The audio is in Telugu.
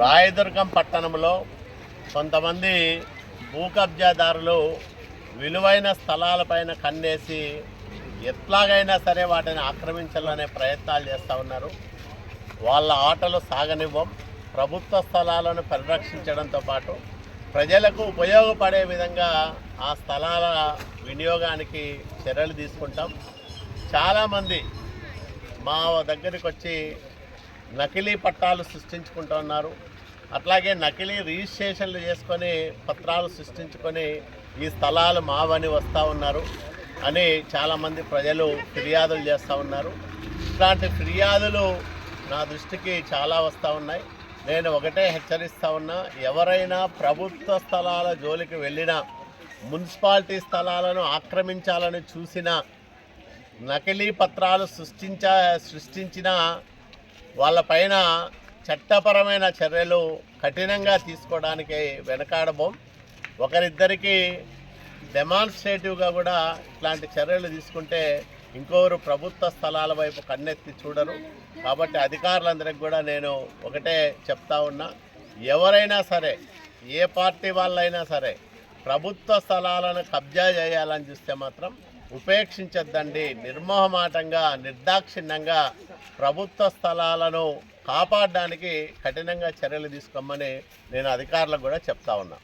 రాయదుర్గం. పట్టణంలో కొంతమంది భూ కబ్జాదారులు విలువైన స్థలాలపైన కన్నేసి ఎట్లాగైనా సరే వాటిని ఆక్రమించాలనే ప్రయత్నాలు చేస్తూ ఉన్నారు. వాళ్ళ ఆటలు సాగనివ్వం ప్రభుత్వ స్థలాలను పరిరక్షించడంతో పాటు ప్రజలకు ఉపయోగపడే విధంగా ఆ స్థలాల వినియోగానికి చర్యలు తీసుకుంటాం. చాలామంది మా దగ్గరికి వచ్చి నకిలీ పట్టాలు సృష్టించుకుంటున్నారు అట్లాగే నకిలీ రిజిస్ట్రేషన్లు చేసుకొని పత్రాలు సృష్టించుకొని ఈ స్థలాలు మావని వస్తూ ఉన్నారు అని చాలామంది ప్రజలు ఫిర్యాదులు చేస్తూ ఉన్నారు. ఇట్లాంటి ఫిర్యాదులు నా దృష్టికి చాలా వస్తూ ఉన్నాయి. నేను ఒకటే హెచ్చరిస్తూ ఉన్నా ఎవరైనా ప్రభుత్వ స్థలాల జోలికి వెళ్ళినా మున్సిపాలిటీ స్థలాలను ఆక్రమించాలని చూసినా నకిలీ పత్రాలు సృష్టించ సృష్టించిన వాళ్ళపైన చట్టపరమైన చర్యలు కఠినంగా తీసుకోవడానికి వెనకాడబోం. ఒకరిద్దరికి డెమాన్స్ట్రేటివ్గా కూడా ఇట్లాంటి చర్యలు తీసుకుంటే ఇంకొకరు ప్రభుత్వ స్థలాల వైపు కన్నెత్తి చూడరు. కాబట్టి అధికారులందరికీ కూడా నేను ఒకటే చెప్తా ఉన్నా. ఎవరైనా సరే ఏ పార్టీ వాళ్ళైనా సరే ప్రభుత్వ స్థలాలను కబ్జా చేయాలని చూస్తే మాత్రం ఉపేక్షించద్దండి. నిర్మోహమాటంగా నిర్దాక్షిణ్యంగా ప్రభుత్వ స్థలాలను కాపాడడానికి కఠినంగా చర్యలు తీసుకోమని నేను అధికారులకు కూడా చెప్తా ఉన్నా.